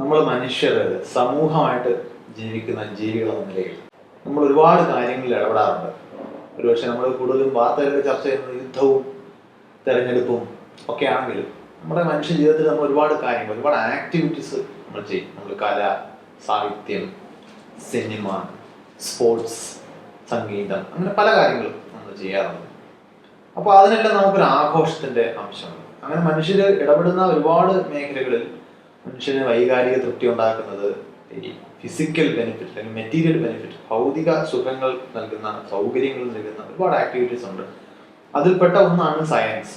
നമ്മൾ മനുഷ്യർ സമൂഹമായിട്ട് ജീവിക്കുന്ന ജീവികൾ നിലയിൽ നമ്മൾ ഒരുപാട് കാര്യങ്ങളിൽ ഇടപെടാറുണ്ട്. ഒരുപക്ഷെ നമ്മൾ കൂടുതലും വാർത്തകളിൽ ചർച്ച ചെയ്യുന്നത് യുദ്ധവും തെരഞ്ഞെടുപ്പും ഒക്കെ ആണെങ്കിലും നമ്മുടെ മനുഷ്യ ജീവിതത്തിൽ നമ്മൾ ഒരുപാട് കാര്യങ്ങൾ ഒരുപാട് ആക്ടിവിറ്റീസ് നമ്മൾ ചെയ്യും. നമ്മൾ കല സാഹിത്യം സിനിമ സ്പോർട്സ് സംഗീതം അങ്ങനെ പല കാര്യങ്ങളും നമ്മൾ ചെയ്യാറുണ്ട്. അപ്പോൾ അതിനെല്ലാം നമുക്കൊരു ആഘോഷത്തിന്റെ അംശമുണ്ട് അങ്ങനെ മനുഷ്യർ ഇടപെടുന്ന ഒരുപാട് മേഖലകളിൽ മനുഷ്യന് വൈകാരിക തൃപ്തി ഉണ്ടാക്കുന്നത് ഈ ഫിസിക്കൽ ബെനിഫിറ്റ് അല്ലെങ്കിൽ മെറ്റീരിയൽ ബെനിഫിറ്റ് ഭൗതിക സുഖങ്ങൾ നൽകുന്ന സൗകര്യങ്ങൾ നൽകുന്ന ഒരുപാട് ആക്ടിവിറ്റീസ് ഉണ്ട്. അതിൽപ്പെട്ട ഒന്നാണ് സയൻസ്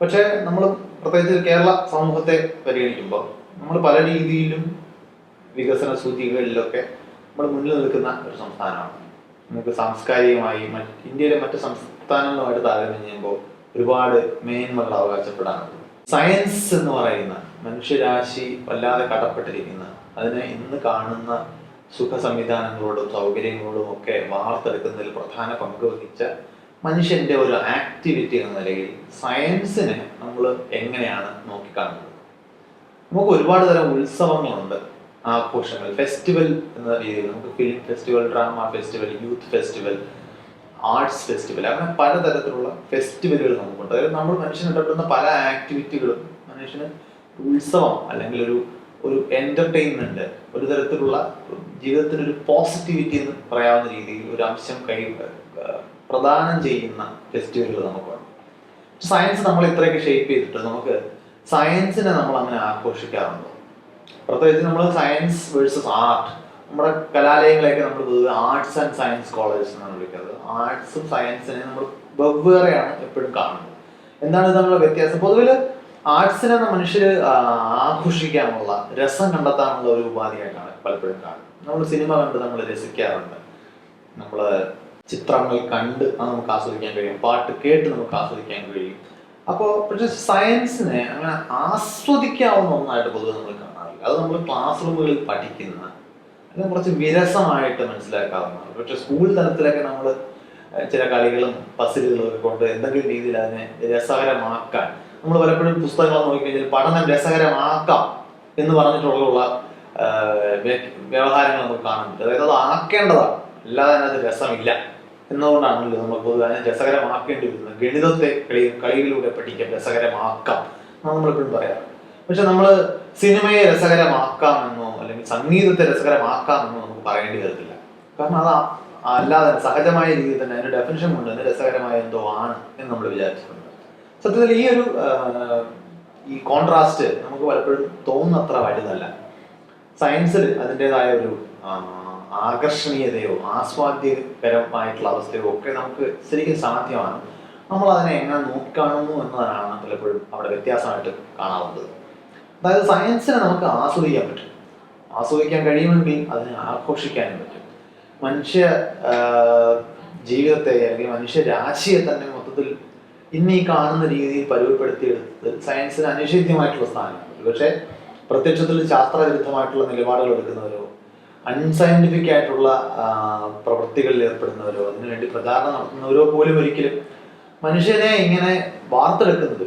പക്ഷേ നമ്മൾ പ്രത്യേകിച്ച് കേരള സമൂഹത്തെ പരിഗണിക്കുമ്പോൾ നമ്മൾ പല രീതിയിലും വികസന സൂചികകളിലൊക്കെ നമ്മൾ മുന്നിൽ നിൽക്കുന്ന ഒരു സംസ്ഥാനമാണ്. നമുക്ക് സാംസ്കാരികമായി മറ്റ് ഇന്ത്യയിലെ മറ്റ് സംസ്ഥാനങ്ങളുമായിട്ട് താരതമ്യം ചെയ്യുമ്പോൾ ഒരുപാട് മേന്മകൾ അവകാശപ്പെടാനുണ്ട്. സയൻസ് എന്ന് പറയുന്ന മനുഷ്യരാശി വല്ലാതെ കടപ്പെട്ടിരിക്കുന്ന അതിനെ ഇന്ന് കാണുന്ന സുഖ സംവിധാനങ്ങളോടും സൗകര്യങ്ങളോടും ഒക്കെ വാർത്തെടുക്കുന്നതിൽ പ്രധാന പങ്ക് വഹിച്ച മനുഷ്യന്റെ ഒരു ആക്ടിവിറ്റി എന്ന നിലയിൽ സയൻസിനെ നമ്മൾ എങ്ങനെയാണ് നോക്കിക്കാണുന്നത്? നമുക്ക് ഒരുപാട് തരം ഉത്സവങ്ങളുണ്ട്. ആഘോഷങ്ങൾ ഫെസ്റ്റിവൽ എന്ന രീതിയിൽ നമുക്ക് film festival drama festival youth festival arts festival അങ്ങനെ പലതരത്തിലുള്ള ഫെസ്റ്റിവലുകൾ നമുക്കുണ്ട്. അതായത് നമ്മൾ മനുഷ്യൻ ഇടപെടുന്ന പല ആക്ടിവിറ്റികളും മനുഷ്യന് ഉത്സവം അല്ലെങ്കിൽ ഒരു ഒരു എന്റർടൈൻമെന്റ് ഒരു തരത്തിലുള്ള ജീവിതത്തിന് ഒരു പോസിറ്റിവിറ്റി എന്ന് പറയാവുന്ന രീതിയിൽ ഒരു അംശം കൈ പ്രദാനം ചെയ്യുന്ന ഫെസ്റ്റിവലുകൾ നമുക്കുണ്ട് സയൻസ് നമ്മൾ ഇത്രയൊക്കെ ഷേപ്പ് ചെയ്തിട്ട് നമുക്ക് സയൻസിനെ നമ്മൾ അങ്ങനെ ആഘോഷിക്കാറുണ്ടോ. പ്രത്യേകിച്ച് നമ്മൾ സയൻസ് വേഴ്സസ് ആർട്ട് നമ്മുടെ കലാലയങ്ങളെയൊക്കെ നമ്മൾ പൊതുവെ ആർട്സ് ആൻഡ് സയൻസ് കോളേജസ് എന്നാണ് വിളിക്കുന്നത്. ആർട്സും സയൻസിനെ നമ്മൾ വെവ്വേറെയാണ് എപ്പോഴും കാണുന്നത്. എന്താണ് തമ്മിലുള്ള വ്യത്യാസം? പൊതുവിൽ ആർട്സിനെ മനുഷ്യർ ആഘോഷിക്കാനുള്ള രസം കണ്ടെത്താനുള്ള ഒരു ഉപാധിയായിട്ടാണ് പലപ്പോഴും കാണുന്നത് നമ്മൾ സിനിമ കണ്ട് നമ്മൾ രസിക്കാറുണ്ട്. നമ്മൾ ചിത്രങ്ങൾ കണ്ട് അത് നമുക്ക് ആസ്വദിക്കാൻ കഴിയും. പാട്ട് കേട്ട് നമുക്ക് ആസ്വദിക്കാൻ കഴിയും. അപ്പോൾ പക്ഷെ സയൻസിനെ അങ്ങനെ ആസ്വദിക്കാവുന്ന ഒന്നായിട്ട് പൊതുവെ നമ്മൾ കാണാറില്ല. അത് നമ്മൾ ക്ലാസ് റൂമുകളിൽ പഠിക്കുന്ന അത് കുറച്ച് വിരസമായിട്ട് മനസ്സിലാക്കാവുന്നതാണ്. പക്ഷെ സ്കൂൾ തലത്തിലൊക്കെ നമ്മൾ ചില കളികളും പസിലുകളും ഒക്കെ കൊണ്ട് എന്തെങ്കിലും രീതിയിൽ അതിനെ രസകരമാക്കാൻ നമ്മൾ പലപ്പോഴും പുസ്തകങ്ങൾ നോക്കിക്കഴിഞ്ഞാൽ പഠനം രസകരമാക്കാം എന്ന് പറഞ്ഞിട്ടുള്ള വ്യവഹാരങ്ങൾ നമുക്ക് പറ്റും അതായത് അത് ആക്കേണ്ടതാണ്. അല്ലാതെ അതിനകത്ത് രസമില്ല എന്നുകൊണ്ടാണല്ലോ നമ്മൾ പൊതുവെ അതിനെ രസകരമാക്കേണ്ടി വരുന്നത്. ഗണിതത്തെ കളി കളിയിലൂടെ പഠിക്കാം രസകരമാക്കാം നമ്മളെപ്പോഴും പറയാം പക്ഷെ നമ്മൾ സിനിമയെ രസകരമാക്കാമെന്നോ അല്ലെങ്കിൽ സംഗീതത്തെ രസകരമാക്കാമെന്നോ നമുക്ക് പറയേണ്ടി വരത്തില്ല. കാരണം അത് അല്ലാതെ സഹജമായ രീതിയിൽ തന്നെ അതിന്റെ ഡെഫിനിഷൻ കൊണ്ട് തന്നെ രസകരമായ എന്തോ ആണ് എന്ന് നമ്മൾ വിചാരിച്ചിട്ടുണ്ട്. സത്യത്തിൽ ഈ ഒരു ഈ കോൺട്രാസ്റ്റ് നമുക്ക് പലപ്പോഴും തോന്നുന്നത്ര വലുതല്ല. സയൻസിൽ അതിന്റെതായ ഒരു ആകർഷണീയതയോ ആസ്വാദ്യകരമായിട്ടുള്ള അവസ്ഥയോ ഒക്കെ നമുക്ക് ശരിക്കും സാധ്യമാണ്. നമ്മൾ അതിനെ എങ്ങനെ നോക്കിക്കാണുന്നു എന്നതാണ് പലപ്പോഴും അവിടെ വ്യത്യാസമായിട്ട് കാണാവുന്നത് അതായത് സയൻസിനെ നമുക്ക് ആസ്വദിക്കാൻ പറ്റും. ആസ്വദിക്കാൻ കഴിയുമെങ്കിൽ അതിനെ ആഘോഷിക്കാനും പറ്റും. മനുഷ്യ ജീവിതത്തെ അല്ലെങ്കിൽ മനുഷ്യ രാശിയെ തന്നെ ഇന്ന് ഈ കാണുന്ന രീതിയിൽ പരുവപ്പെടുത്തിയെടുത്ത് സയൻസിന് അനിഷേധ്യമായിട്ടുള്ള സ്ഥാനമാണ് പക്ഷേ പ്രത്യക്ഷത്തിൽ ശാസ്ത്രവിരുദ്ധമായിട്ടുള്ള നിലപാടുകൾ എടുക്കുന്നവരോ അൺസയന്റിഫിക് ആയിട്ടുള്ള പ്രവൃത്തികളിൽ ഏർപ്പെടുന്നവരോ അതിനുവേണ്ടി പ്രചാരണം നടത്തുന്നവരോ പോലും ഒരിക്കലും മനുഷ്യനെ ഇങ്ങനെ വാർത്തെടുക്കുന്നത്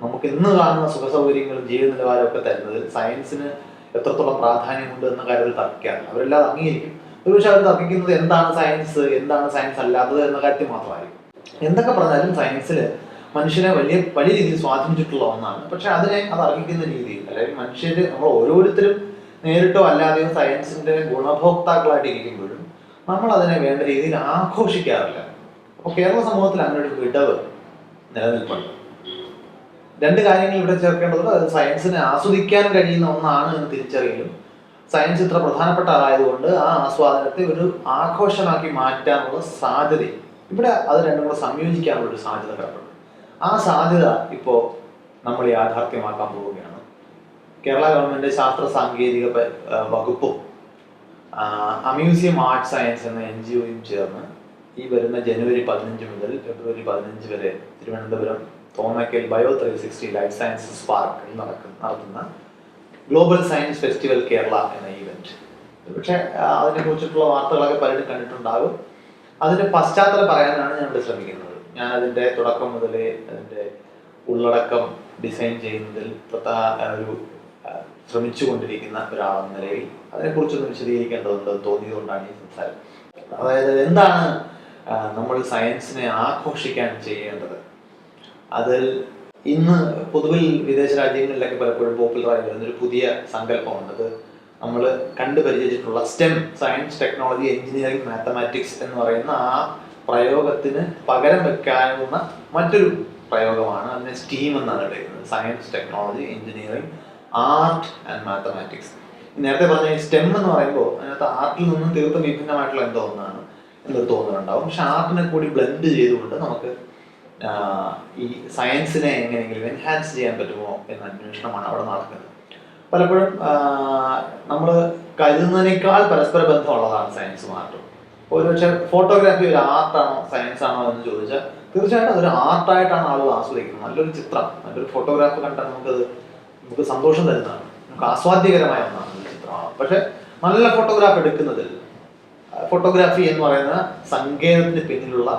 നമുക്ക് ഇന്ന് കാണുന്ന സുഖ സൗകര്യങ്ങളും ജീവിത നിലവാരവും ഒക്കെ തരുന്നതിൽ സയൻസിന് എത്രത്തോളം പ്രാധാന്യമുണ്ട് എന്ന കാര്യത്തിൽ തർക്കിക്കാറില്ല. അവരെല്ലാം അംഗീകരിക്കും ഒരുപക്ഷെ അവർ തർക്കിക്കുന്നത് എന്താണ് സയൻസ് എന്താണ് സയൻസ് അല്ലാത്തത് എന്ന കാര്യത്തിൽ മാത്രമായിരിക്കും. എന്തൊക്കെ പറഞ്ഞാലും സയൻസിൽ മനുഷ്യനെ വലിയ വലിയ രീതിയിൽ സ്വാധീനിച്ചിട്ടുള്ള ഒന്നാണ്. പക്ഷെ അതിനെ അത് അർഹിക്കുന്ന രീതിയിൽ അല്ലെങ്കിൽ മനുഷ്യർ നമ്മൾ ഓരോരുത്തരും നേരിട്ടോ അല്ലാതെയോ സയൻസിന്റെ ഗുണഭോക്താക്കളായിട്ട് ഇരിക്കുമ്പോഴും നമ്മൾ അതിനെ വേണ്ട രീതിയിൽ ആഘോഷിക്കാറില്ല. അപ്പോൾ കേരള സമൂഹത്തിൽ അങ്ങനെ ഒരു വിടവ് നിലനിൽപ്പുണ്ട്. രണ്ട് കാര്യങ്ങൾ ഇവിടെ ചേർക്കേണ്ടത് അത് സയൻസിനെ ആസ്വദിക്കാൻ കഴിയുന്ന ഒന്നാണ് എന്ന് തിരിച്ചറിയലും. സയൻസ് ഇത്ര പ്രധാനപ്പെട്ട ആയതുകൊണ്ട് ആ ആസ്വാദനത്തെ ഒരു ആഘോഷമാക്കി മാറ്റാനുള്ള സാധ്യത ഇവിടെ അത് രണ്ടും കൂടെ സംയോജിക്കാനുള്ള ഒരു സാധ്യത കിടപ്പുണ്ട്. ആ സാധ്യത ഇപ്പോൾ നമ്മൾ യാഥാർത്ഥ്യമാക്കാൻ പോവുകയാണ്. കേരള ഗവൺമെന്റ് ശാസ്ത്ര സാങ്കേതിക വകുപ്പും അമ്യൂസിയം ആർട്ട് സയൻസ് എന്ന എൻ ജി ഒയും ചേർന്ന് ഈ വരുന്ന ജനുവരി പതിനഞ്ച് മുതൽ ഫെബ്രുവരി പതിനഞ്ച് വരെ Thiruvananthapuram Thonnakkal bio three sixty life sciences പാർക്കിൽ നടക്കുന്ന നടത്തുന്ന ഗ്ലോബൽ സയൻസ് ഫെസ്റ്റിവൽ കേരള എന്ന ഈവെന്റ് പക്ഷേ അതിനെ കുറിച്ചിട്ടുള്ള വാർത്തകളൊക്കെ പലരും കണ്ടിട്ടുണ്ടാകും. അതിന്റെ പശ്ചാത്തലം പറയാനാണ് ഞാൻ ശ്രമിക്കുന്നത്. ഞാൻ അതിന്റെ തുടക്കം മുതലേ അതിന്റെ ഉള്ളടക്കം ഡിസൈൻ ചെയ്യുന്നതിൽ ഒരു ശ്രമിച്ചു കൊണ്ടിരിക്കുന്ന ഒരാളെന്ന നിലയിൽ അതിനെക്കുറിച്ചൊന്ന് വിശദീകരിക്കേണ്ടതുണ്ട് തോന്നിയതുകൊണ്ടാണ് ഈ സംസാരം. അതായത് എന്താണ് നമ്മൾ സയൻസിനെ ആഘോഷിക്കാൻ ചെയ്യേണ്ടത്? അതിൽ ഇന്ന് പൊതുവിൽ വിദേശ രാജ്യങ്ങളിലൊക്കെ പലപ്പോഴും പോപ്പുലറായി വരുന്ന ഒരു പുതിയ സങ്കല്പമുണ്ട്. അത് നമ്മൾ കണ്ടുപരിചയിച്ചിട്ടുള്ള STEM science technology engineering mathematics എന്ന് പറയുന്ന ആ പ്രയോഗത്തിന് പകരം വെക്കാവുന്ന മറ്റൊരു പ്രയോഗമാണ് അതിനെ സ്റ്റീം എന്നാണ് എടുക്കുന്നത് science technology engineering art and mathematics നേരത്തെ പറഞ്ഞ സ്റ്റെം എന്ന് പറയുമ്പോൾ അതിനകത്ത് ആർട്ടിൽ നിന്നും തീർത്തും വിഭിന്നമായിട്ടുള്ള എന്തോ ഒന്നാണ് എന്ന് തോന്നുന്നുണ്ടാവും. പക്ഷെ ആർട്ടിനെ കൂടി ബ്ലെൻഡ് ചെയ്തുകൊണ്ട് നമുക്ക് ഈ സയൻസിനെ എങ്ങനെയെങ്കിലും എൻഹാൻസ് ചെയ്യാൻ പറ്റുമോ എന്ന അന്വേഷണമാണ് അവിടെ നടക്കുന്നത്. പലപ്പോഴും നമ്മൾ കരുതുന്നതിനേക്കാൾ പരസ്പര ബന്ധമുള്ളതാണ് സയൻസും ആർട്ടും ഒരുപക്ഷെ ഫോട്ടോഗ്രാഫി ഒരു ആർട്ടാണോ സയൻസ് ആണോ എന്ന് ചോദിച്ചാൽ തീർച്ചയായിട്ടും അതൊരു ആർട്ടായിട്ടാണ് ആളുകൾ ആസ്വദിക്കുന്നത്. നല്ലൊരു ചിത്രം നല്ലൊരു ഫോട്ടോഗ്രാഫ് കണ്ടാൽ നമുക്കത് നമുക്ക് സന്തോഷം തരുന്നതാണ്. നമുക്ക് ആസ്വാദ്യകരമായ ഒന്നാണ് ചിത്രമാണ്. പക്ഷെ നല്ല ഫോട്ടോഗ്രാഫ് എടുക്കുന്നതിൽ ഫോട്ടോഗ്രാഫി എന്ന് പറയുന്ന സങ്കേതത്തിന് പിന്നിലുള്ള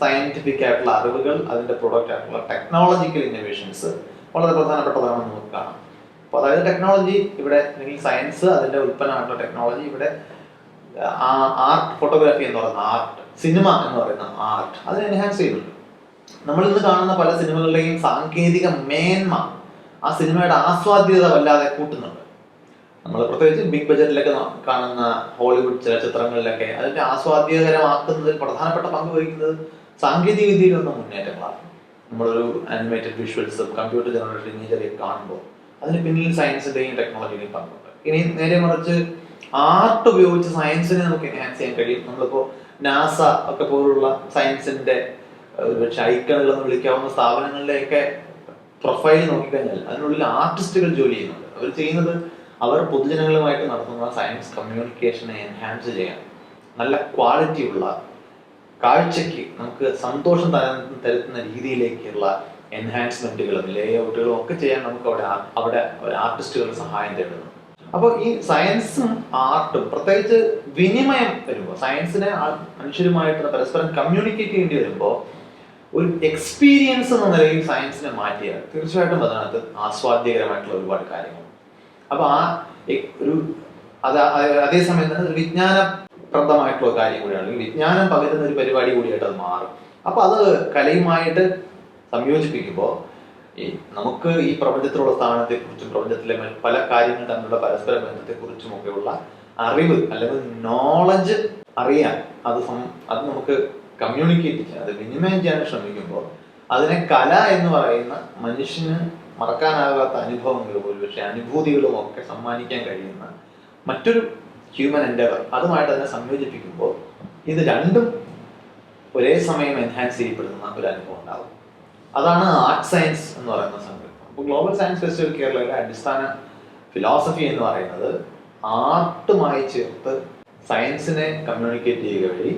സയന്റിഫിക് ആയിട്ടുള്ള അറിവുകൾ അതിന്റെ പ്രൊഡക്റ്റ് ആയിട്ടുള്ള ടെക്നോളജിക്കൽ ഇന്നോവേഷൻസ് വളരെ പ്രധാനപ്പെട്ടതാണെന്ന് നമുക്ക് കാണാം. അപ്പോൾ അതായത് ടെക്നോളജി ഇവിടെ അല്ലെങ്കിൽ സയൻസ് അതിന്റെ ഉൽപ്പന്നമായിട്ടുള്ള ടെക്നോളജി ഇവിടെ ആർട്ട് ഫോട്ടോഗ്രാഫി എന്ന് പറയുന്ന ആർട്ട് സിനിമ എന്ന് പറയുന്ന ആർട്ട് അതിനെ എൻഹാൻസ് ചെയ്തിട്ടുണ്ട് നമ്മൾ ഇന്ന് കാണുന്ന പല സിനിമകളുടെയും സാങ്കേതിക മേന്മ ആ സിനിമയുടെ ആസ്വാദ്യത വല്ലാതെ കൂട്ടുന്നുണ്ട്. നമ്മൾ പ്രത്യേകിച്ച് ബിഗ് ബജറ്റിലൊക്കെ കാണുന്ന ഹോളിവുഡ് ചില ചിത്രങ്ങളിലൊക്കെ അതിന്റെ ആസ്വാദ്യകരമാക്കുന്നതിൽ പ്രധാനപ്പെട്ട പങ്ക് വഹിക്കുന്നത് സാങ്കേതിക വിദ്യയിലൊന്നും മുന്നേറ്റങ്ങളാണ്. നമ്മളൊരു അനിമേറ്റഡ് വിഷ്വൽസും കമ്പ്യൂട്ടർ ജനറേറ്റഡ് ഇമേജറിയൊക്കെ കാണുമ്പോൾ അതിന് പിന്നിൽ സയൻസിന്റെയും ടെക്നോളജിയുടെയും പങ്കുണ്ട്. ഇനി നേരെ മറിച്ച് ആർട്ട് ഉപയോഗിച്ച് സയൻസിനെ നമുക്ക് എൻഹാൻസ് ചെയ്യാൻ കഴിയും. നമ്മളിപ്പോ നാസ ഒക്കെ പോലുള്ള സയൻസിന്റെ ഒരുപക്ഷെ ഐക്കണുകൾ എന്ന് വിളിക്കാവുന്ന സ്ഥാപനങ്ങളിലെയൊക്കെ പ്രൊഫൈൽ നോക്കിക്കഴിഞ്ഞാൽ അതിനുള്ളിൽ ആർട്ടിസ്റ്റുകൾ ജോലി ചെയ്യുന്നുണ്ട്. അവർ ചെയ്യുന്നത് അവർ പൊതുജനങ്ങളുമായിട്ട് നടത്തുന്ന സയൻസ് കമ്മ്യൂണിക്കേഷനെ എൻഹാൻസ് ചെയ്യാൻ. നല്ല ക്വാളിറ്റി ഉള്ള കാഴ്ചയ്ക്ക് നമുക്ക് സന്തോഷം തരുന്ന രീതിയിലേക്കുള്ള എൻഹാൻസ്മെന്റുകളും ലേ ഔട്ടുകളും ഒക്കെ ചെയ്യാൻ നമുക്ക് അവിടെ അവിടെ ആർട്ടിസ്റ്റുകളുടെ സഹായം തേടുന്നു. അപ്പോൾ ഈ സയൻസും ആർട്ടും പ്രത്യേകിച്ച് വിനിമയം വരുമ്പോൾ സയൻസിനെ മനുഷ്യരുമായിട്ട് പരസ്പരം കമ്മ്യൂണിക്കേറ്റ് ചെയ്യേണ്ടി വരുമ്പോൾ ഒരു എക്സ്പീരിയൻസ് എന്ന നിലയിൽ സയൻസിനെ മാറ്റിയാൽ തീർച്ചയായിട്ടും അതിനകത്ത് ആസ്വാദ്യകരമായിട്ടുള്ള ഒരുപാട് കാര്യങ്ങൾ. അപ്പൊ ആ ഒരു അത് അതേസമയം തന്നെ ഒരു വിജ്ഞാനപ്രദമായിട്ടുള്ള കാര്യം കൂടിയാണ്. വിജ്ഞാനം പകരുന്ന ഒരു പരിപാടി കൂടിയായിട്ട് അത് മാറും. അപ്പൊ അത് കലയുമായിട്ട് സംയോജിപ്പിക്കുമ്പോൾ ഈ നമുക്ക് ഈ പ്രപഞ്ചത്തിലുള്ള സ്ഥാനത്തെ കുറിച്ചും പ്രപഞ്ചത്തിലെ പല കാര്യങ്ങൾ തമ്മിലുള്ള പരസ്പര ബന്ധത്തെ കുറിച്ചും ഒക്കെയുള്ള അറിവ് അല്ലെങ്കിൽ നോളജ് അറിയാൻ അത് അത് നമുക്ക് കമ്മ്യൂണിക്കേറ്റ് ചെയ്യാൻ അത് വിനിമയം ചെയ്യാൻ ശ്രമിക്കുമ്പോൾ അതിനെ കല എന്ന് പറയുന്ന മനുഷ്യന് മറക്കാനാകാത്ത അനുഭവങ്ങളും ഒരുപക്ഷെ അനുഭൂതികളും ഒക്കെ സമ്മാനിക്കാൻ കഴിയുന്ന മറ്റൊരു ഹ്യൂമൻ എൻഡവർ അതുമായിട്ട് അതിനെ സംയോജിപ്പിക്കുമ്പോൾ ഇത് രണ്ടും ഒരേ സമയം എൻഹാൻസ് ചെയ്യപ്പെടുന്ന ഒരു അനുഭവം ഉണ്ടാവും. അതാണ് ആർട്ട് സയൻസ് എന്ന് പറയുന്ന സങ്കല്പം അപ്പോൾ ഗ്ലോബൽ സയൻസ് ഫെസ്റ്റിവൽ കേരളയുടെ അടിസ്ഥാന ഫിലോസഫി എന്ന് പറയുന്നത് ആർട്ടുമായി ചേർത്ത് സയൻസിനെ കമ്മ്യൂണിക്കേറ്റ് ചെയ്യുക വഴി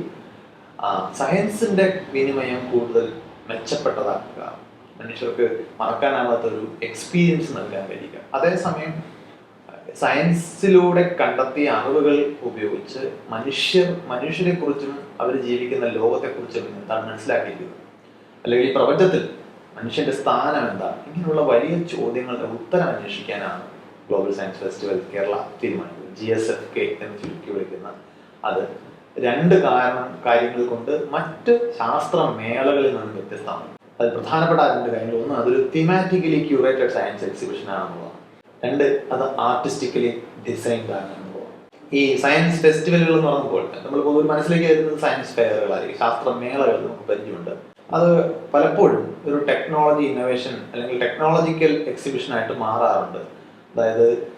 സയൻസിന്റെ വിനിമയം കൂടുതൽ മെച്ചപ്പെട്ടതാക്കുക. മനുഷ്യർക്ക് മറക്കാനാവാത്തൊരു എക്സ്പീരിയൻസ് നൽകാൻ കഴിയുക. അതേസമയം സയൻസിലൂടെ കണ്ടെത്തിയ അറിവുകൾ ഉപയോഗിച്ച് മനുഷ്യർ മനുഷ്യരെക്കുറിച്ചും അവർ ജീവിക്കുന്ന ലോകത്തെക്കുറിച്ചും എന്താണ് മനസ്സിലാക്കിയിരിക്കുന്നത്? അല്ലെങ്കിൽ ഈ പ്രപഞ്ചത്തിൽ മനുഷ്യന്റെ സ്ഥാനം എന്താ? ഇങ്ങനെയുള്ള വലിയ ചോദ്യങ്ങളുടെ ഉത്തരം അന്വേഷിക്കാനാണ് ഗ്ലോബൽ സയൻസ് ഫെസ്റ്റിവൽ കേരള തീരുമാനിച്ചത്. ജി എസ് എഫ് കെ എന്ന് ചുരുക്കി വിളിക്കുന്ന അത്. രണ്ട് കാരണം കാര്യങ്ങൾ കൊണ്ട് മറ്റ് ശാസ്ത്ര മേളകളിൽ നിന്ന് വ്യത്യസ്തമാണ്. അത് പ്രധാനപ്പെട്ട അതിന്റെ കാര്യങ്ങൾ. ഒന്ന് അതൊരു തിമാറ്റിക്കലി ക്യൂറേറ്റഡ് സയൻസ് എക്സിബിഷൻ ആണെന്നുള്ളതാണ്. രണ്ട് അത് ആർട്ടിസ്റ്റിക്കലി ഡിസൈൻഡ് ആണ് ഈ സയൻസ് ഫെസ്റ്റിവലുകൾ എന്ന് പറയുമ്പോൾ നമ്മൾ പൊതുവെ മനസ്സിലേക്ക് വരുന്നത് സയൻസ് ഫെയറുകളായിരിക്കും ശാസ്ത്ര മേളകൾ നമുക്ക് പരിചയമുണ്ട്. അത് പലപ്പോഴും ഒരു ടെക്നോളജി ഇന്നോവേഷൻ അല്ലെങ്കിൽ ടെക്നോളജിക്കൽ എക്സിബിഷൻ ആയിട്ട് മാറാറുണ്ട്. അതായത്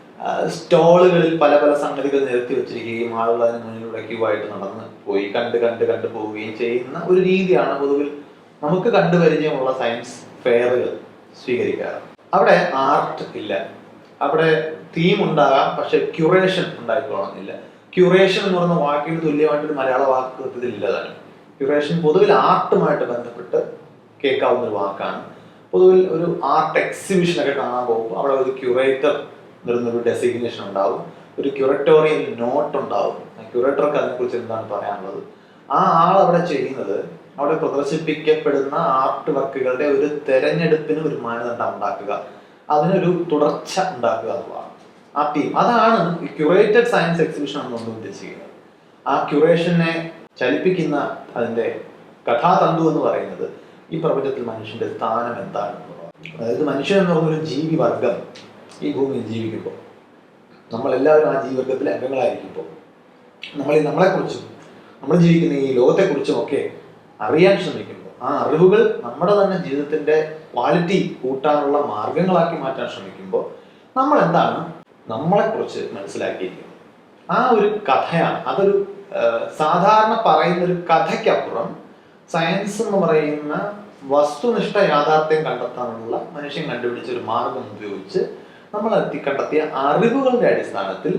സ്റ്റോളുകളിൽ പല പല സംഗതികൾ നിരത്തി വെച്ചിരിക്കുകയും ആളുകൾ അതിന് മുന്നിലൂടെ ക്യൂ ആയിട്ട് നടന്ന് പോയി കണ്ട് കണ്ട് കണ്ട് പോവുകയും ചെയ്യുന്ന ഒരു രീതിയാണ് പൊതുവിൽ നമുക്ക് കണ്ടുപരിചയമുള്ള സയൻസ് ഫെയറുകൾ സ്വീകരിക്കാറ്. അവിടെ ആർട്ട് ഇല്ല. അവിടെ തീം ഉണ്ടാകാം പക്ഷെ ക്യൂറേഷൻ ഉണ്ടായിക്കൊള്ളണമെന്നില്ല. ക്യൂറേഷൻ എന്ന് പറയുന്ന വാക്കിന് തുല്യമായിട്ടൊരു മലയാള വാക്ക് ഇതിലില്ല തന്നെ. ക്യൂറേഷൻ പൊതുവിൽ ആർട്ടുമായിട്ട് ബന്ധപ്പെട്ട് കേൾക്കാവുന്ന ഒരു വാക്കാണ്. പൊതുവിൽ ഒരു ആർട്ട് എക്സിബിഷൻ ഒക്കെ കാണാൻ പോകുമ്പോൾ അവിടെ ഒരു ക്യൂറേറ്റർ എന്നൊരു ഡെസിഗ്നേഷൻ ഉണ്ടാവും. ഒരു ക്യൂറേറ്റോറിയൽ നോട്ട് ഉണ്ടാവും. ക്യൂറേറ്റർക്ക് അതിനെക്കുറിച്ച് എന്താണ് പറയാനുള്ളത്? ആ ആൾ അവിടെ ചെയ്യുന്നത് അവിടെ പ്രദർശിപ്പിക്കപ്പെടുന്ന ആർട്ട് വർക്കുകളുടെ ഒരു തെരഞ്ഞെടുപ്പിന് ഒരു മാനദണ്ഡം ഉണ്ടാക്കുക. അതിനൊരു തുടർച്ച ഉണ്ടാക്കുക എന്നുള്ളതാണ്. ആ ടീം അതാണ് ഈ ക്യൂറേറ്റഡ് സയൻസ് എക്സിബിഷൻ എന്നൊന്നും ഉദ്ദേശിക്കുന്നത് ആ ക്യൂറേഷനെ ചലിപ്പിക്കുന്ന അതിന്റെ കഥാതന്തു എന്ന് പറയുന്നത് ഈ പ്രപഞ്ചത്തിൽ മനുഷ്യന്റെ സ്ഥാനം എന്താണ്. അതായത് മനുഷ്യൻ എന്ന് പറഞ്ഞൊരു ജീവി വർഗം ഈ ഭൂമിയിൽ ജീവിക്കുമ്പോൾ. നമ്മളെല്ലാവരും ആ ജീവിവർഗത്തിലെ അംഗങ്ങളായിരിക്കുമ്പോൾ. നമ്മൾ നമ്മളെക്കുറിച്ചും നമ്മൾ ജീവിക്കുന്ന ഈ ലോകത്തെക്കുറിച്ചും ഒക്കെ അറിയാൻ ശ്രമിക്കുമ്പോൾ ആ അറിവുകൾ നമ്മുടെ തന്നെ ജീവിതത്തിന്റെ ക്വാളിറ്റി കൂട്ടാനുള്ള മാർഗങ്ങളാക്കി മാറ്റാൻ ശ്രമിക്കുമ്പോൾ നമ്മൾ എന്താണ് നമ്മളെക്കുറിച്ച് മനസ്സിലാക്കിയിരിക്കുന്നത്? ആ ഒരു കഥയാണ് അതൊരു സാധാരണ പറയുന്ന ഒരു കഥയ്ക്കപ്പുറം സയൻസ് എന്ന് പറയുന്ന വസ്തുനിഷ്ഠ യാഥാർത്ഥ്യം കണ്ടെത്താനുള്ള മനുഷ്യൻ കണ്ടുപിടിച്ച ഒരു മാർഗം ഉപയോഗിച്ച് നമ്മൾ എത്തി കണ്ടെത്തിയ അറിവുകളുടെ അടിസ്ഥാനത്തിൽ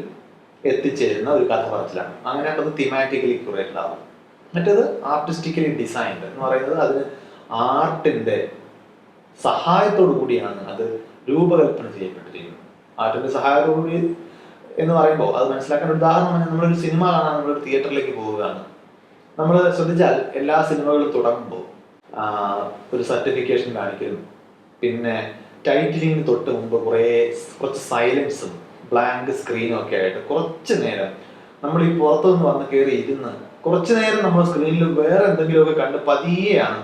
എത്തിച്ചേരുന്ന ഒരു കഥ പറച്ചിലാണ് അങ്ങനെ അത് തിമാറ്റിക്കലി ക്യൂറേറ്റഡ് ആവും. മറ്റേത് ആർട്ടിസ്റ്റിക്കലി ഡിസൈൻഡ് എന്ന് പറയുന്നത് അതിന് ആർട്ടിന്റെ സഹായത്തോടു കൂടിയാണ് അത് രൂപകൽപ്പന ചെയ്യപ്പെട്ടിരിക്കുന്നത്. ആർട്ടിന്റെ സഹായത്തോടു കൂടി എന്ന് പറയുമ്പോൾ അത് മനസ്സിലാക്കാൻ ഒരു ഉദാഹരണം നമ്മളൊരു സിനിമ കാണാൻ നമ്മളൊരു തിയേറ്ററിലേക്ക് പോവുകയാണ്. നമ്മൾ ശ്രദ്ധിച്ചാൽ എല്ലാ സിനിമകളും തുടങ്ങുമ്പോൾ ഒരു സർട്ടിഫിക്കേഷൻ കാണിക്കുന്നു. പിന്നെ ടൈറ്റിലിങ്ങിന് തൊട്ട് മുമ്പ് കുറേ കുറച്ച് സൈലൻസും ബ്ലാങ്ക് സ്ക്രീനും ഒക്കെ ആയിട്ട് കുറച്ച് നേരം നമ്മൾ ഈ പുറത്തുനിന്ന് വന്ന് കയറി ഇരുന്ന് കുറച്ച് നേരം നമ്മൾ സ്ക്രീനിൽ വേറെ എന്തെങ്കിലുമൊക്കെ കണ്ട് പതിയെയാണ്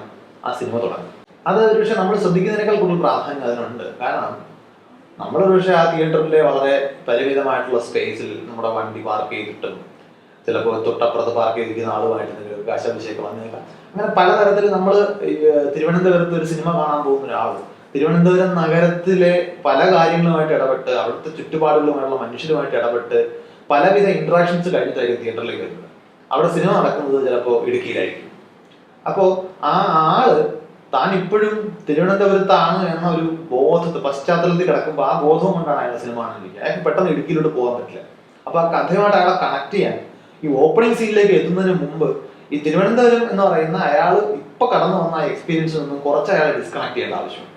ആ സിനിമ തുടങ്ങുന്നത്. അത് ഒരു പക്ഷെ നമ്മൾ ശ്രദ്ധിക്കുന്നതിനേക്കാൾ കൂടുതൽ പ്രാധാന്യം അതിനുണ്ട്. കാരണം നമ്മളൊരു പക്ഷേ ആ തിയേറ്ററിലെ വളരെ പരിമിതമായിട്ടുള്ള സ്പേസിൽ നമ്മുടെ വണ്ടി പാർക്ക് ചെയ്തിട്ടും ചിലപ്പോൾ തൊട്ടപ്പുറത്ത് പാർക്ക് ചെയ്തിരിക്കുന്ന ആളുമായിട്ട് എന്തെങ്കിലും ഒരു കാശാഭിഷേകം വന്നേക്കാം. അങ്ങനെ പലതരത്തിൽ നമ്മൾ തിരുവനന്തപുരത്ത് ഒരു സിനിമ കാണാൻ പോകുന്ന ഒരാൾ തിരുവനന്തപുരം നഗരത്തിലെ പല കാര്യങ്ങളുമായിട്ട് ഇടപെട്ട് അവിടുത്തെ ചുറ്റുപാടുകളുമായുള്ള മനുഷ്യരുമായിട്ട് ഇടപെട്ട് പലവിധ ഇന്ററാക്ഷൻസ് കഴിഞ്ഞിട്ടായിരിക്കും തിയേറ്ററിലേക്ക് വരുന്നത്. അവിടെ സിനിമ നടക്കുന്നത് ചിലപ്പോൾ ഇടുക്കിയിലായിരിക്കും. അപ്പോൾ ആ ആൾ താൻ ഇപ്പോഴും തിരുവനന്തപുരത്താണ് എന്ന ഒരു ബോധത്തെ പശ്ചാത്തലത്തിൽ കിടക്കുമ്പോൾ ആ ബോധം കൊണ്ടാണ് അയാൾ സിനിമ കാണാനിരിക്കുക അയാൾക്ക് പെട്ടെന്ന് ഇടുക്കിയിലോട്ട് പോകാൻ പറ്റില്ല. അപ്പൊ ആ കഥയുമായിട്ട് അയാളെ കണക്ട് ചെയ്യാൻ ഈ ഓപ്പണിംഗ് സീനിലേക്ക് എത്തുന്നതിന് മുമ്പ് ഈ തിരുവനന്തപുരം എന്ന് പറയുന്ന അയാൾ ഇപ്പൊ കടന്നു വന്ന ആ എക്സ്പീരിയൻസിൽ നിന്നും കുറച്ച് അയാളെ ഡിസ്കണക്ട് ചെയ്യേണ്ട ആവശ്യമുണ്ട്.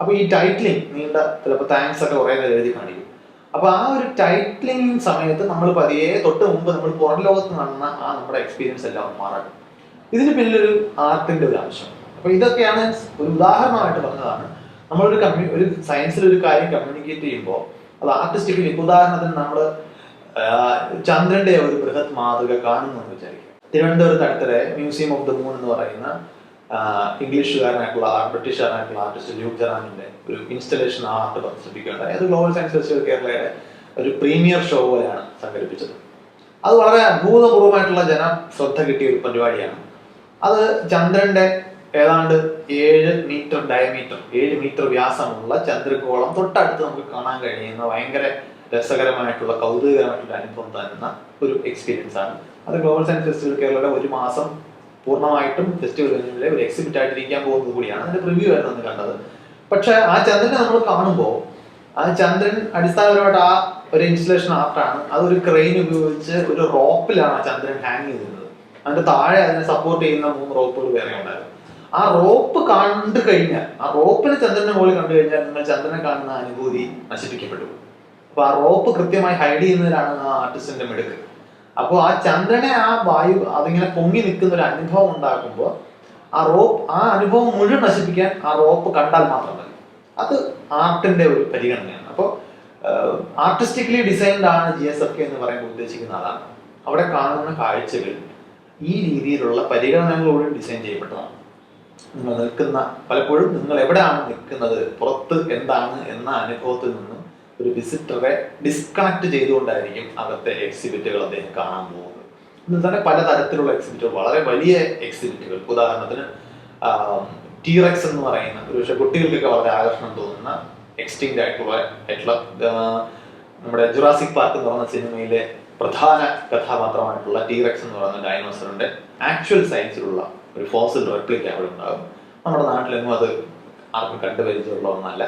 അപ്പൊ ഈ ടൈറ്റിലിംഗ് നീണ്ട ചിലപ്പോൾ താങ്ക്സ് ഒക്കെ കുറേ നേരം എഴുതി കാണിക്കും. അപ്പൊ ആ ഒരു ടൈറ്റിലിംഗ് സമയത്ത് നമ്മൾ പതിയെ തൊട്ട് മുമ്പ് നമ്മൾ പുറം ലോകത്ത് നടന്ന ആ നമ്മുടെ എക്സ്പീരിയൻസ് എല്ലാം മാറാകും ഇതിന് പിന്നിലൊരു ആർട്ടിന്റെ ഒരു ആവശ്യം അപ്പൊ ഇതൊക്കെയാണ് ഒരു ഉദാഹരണമായിട്ട് പറഞ്ഞതാണ്. ഒരു കമ്മ്യൂ ഒരു സയൻസിൽ ഒരു കാര്യം കമ്മ്യൂണിക്കേറ്റ് ചെയ്യുമ്പോൾ അത് ആർട്ടിസ്റ്റിക്കലി ഉദാഹരണത്തിന് നമ്മൾ ചന്ദ്രന്റെ ഒരു ബൃഹത് മാതൃക കാണുന്നു എന്ന് വിചാരിക്കുക. തിരുവനന്തപുരത്ത് അടുത്തിടെ മ്യൂസിയം ഓഫ് ദ മൂൺ എന്ന് പറയുന്ന ഇംഗ്ലീഷുകാരനായിട്ടുള്ള ബ്രിട്ടീഷുകാരനായിട്ടുള്ള ആർട്ടിസ്റ്റ് ലൂക്ക് ജറാമിന്റെ ഒരു ഇൻസ്റ്റലേഷൻ ആർട്ട് പ്രദർശിപ്പിക്കുകയുണ്ടായി. അത് ഗ്ലോബൽ സയൻസ് ഫെസ്റ്റിവൽ കേരളയുടെ ഒരു പ്രീമിയർ ഷോ പോലെയാണ് സംഘടിപ്പിച്ചത്. അത് വളരെ അഭൂതപൂർവമായിട്ടുള്ള ജന ശ്രദ്ധ കിട്ടിയ ഒരു പരിപാടിയാണ്. അത് ചന്ദ്രന്റെ ഏതാണ്ട് ഏഴ് മീറ്റർ ഡയമീറ്റർ ഏഴ് മീറ്റർ വ്യാസമുള്ള ചന്ദ്രഗോളം തൊട്ടടുത്ത് നമുക്ക് കാണാൻ കഴിയുന്ന ഭയങ്കര രസകരമായിട്ടുള്ള കൗതുകകരമായിട്ടുള്ള അനുഭവം തരുന്ന ഒരു എക്സ്പീരിയൻസ് ആണ്. അത് ഗ്ലോബൽ സയൻസ് ഫെസ്റ്റിവൽ കേരളയുടെ ഒരു മാസം പൂർണമായിട്ടും ഫെസ്റ്റിവലിലെ ഒരു എക്സിബിറ്റ് ആയിട്ടിരിക്കാൻ പോകുന്നത് കൂടിയാണ്. അതിന്റെ പ്രിവ്യൂ ആയിരുന്നു അന്ന് കണ്ടത്. പക്ഷെ ആ ചന്ദ്രനെ നമ്മൾ കാണുമ്പോൾ ആ ചന്ദ്രൻ അടിസ്ഥാനപരമായിട്ട് ആ ഒരു ഇൻസ്റ്റലേഷൻ ആർട്ടാണ് ഒരു ക്രെയിൻ ഉപയോഗിച്ച് ഒരു റോപ്പിലാണ് ആ ചന്ദ്രൻ ഹാങ് ചെയ്തിരുന്നത്. അതിന്റെ താഴെ അതിനെ സപ്പോർട്ട് ചെയ്യുന്ന മൂന്ന് റോപ്പുകൾ വേറെ ഉണ്ടായിരുന്നു. ആ റോപ്പ് കണ്ടു കഴിഞ്ഞാൽ ആ റോപ്പിന് ചന്ദ്രനെ പോലെ കണ്ടു കഴിഞ്ഞാൽ നിങ്ങൾ ചന്ദ്രനെ കാണുന്ന അനുഭൂതി നശിപ്പിക്കപ്പെട്ടു അപ്പൊ ആ റോപ്പ് കൃത്യമായി ഹൈഡ് ചെയ്യുന്നതിലാണ് ആ ആർട്ടിസ്റ്റിന്റെ മിടുക്ക്. അപ്പോൾ ആ ചന്ദ്രനെ ആ വായു അതിങ്ങനെ പൊങ്ങി നിൽക്കുന്ന ഒരു അനുഭവം ഉണ്ടാക്കുമ്പോൾ ആ റോപ്പ് ആ അനുഭവം മുഴുവൻ നശിപ്പിക്കാൻ ആ റോപ്പ് കണ്ടാൽ മാത്രം മതി. അത് ആർട്ടിന്റെ ഒരു പരിഗണനയാണ്. അപ്പോൾ ആർട്ടിസ്റ്റിക്കലി ഡിസൈൻഡ് ആണ് ജി എസ് എഫ് കെ എന്ന് പറയുമ്പോൾ ഉദ്ദേശിക്കുന്ന അതാണ് അവിടെ കാണുന്ന കാഴ്ചകൾ ഈ രീതിയിലുള്ള പരിഗണനകളോട് ഡിസൈൻ ചെയ്യപ്പെട്ടതാണ്. നിങ്ങൾ നിൽക്കുന്ന പലപ്പോഴും നിങ്ങൾ എവിടെയാണ് നിൽക്കുന്നത് പുറത്ത് എന്താണ് എന്ന അനുഭവത്തിൽ നിന്നും ഒരു വിസിറ്ററെ ഡിസ്കണക്ട് ചെയ്തുകൊണ്ടായിരിക്കും അകത്തെ എക്സിബിറ്റുകൾ അദ്ദേഹം കാണാൻ പോകുന്നത്. ഇന്ന് തന്നെ പലതരത്തിലുള്ള എക്സിബിറ്റുകൾ വളരെ വലിയ എക്സിബിറ്റുകൾ ഉദാഹരണത്തിന് ടീറക്സ് എന്ന് പറയുന്ന ഒരു പക്ഷേ കുട്ടികൾക്കൊക്കെ വളരെ ആകർഷണം തോന്നുന്ന എക്സ്റ്റിങ് ആയിട്ടുള്ള ആയിട്ടുള്ള നമ്മുടെ ജുറാസിക് പാർക്ക് എന്ന് പറയുന്ന സിനിമയിലെ പ്രധാന കഥാപാത്രമായിട്ടുള്ള ടീറക്സ് എന്ന് പറയുന്ന ഡൈനോസറിന്റെ ആക്ച്വൽ സയൻസിലുള്ള ഒരു ഫോസിൽ റെപ്ലിക്ക അവിടെ ഉണ്ടാകും. നമ്മുടെ നാട്ടിലെങ്ങും അത് ആർക്കും കണ്ടുപരിചയമുള്ള ഒന്നല്ല.